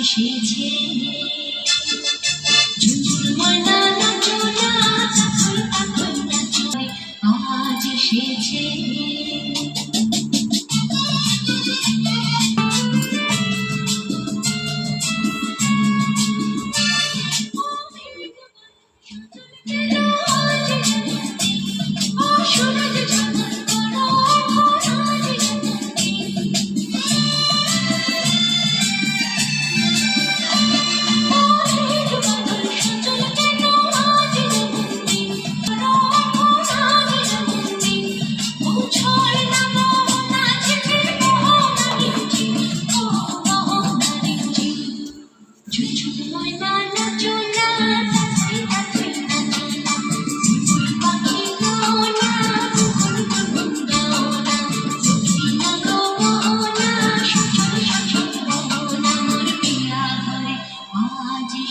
এসেছে আজ এসেছে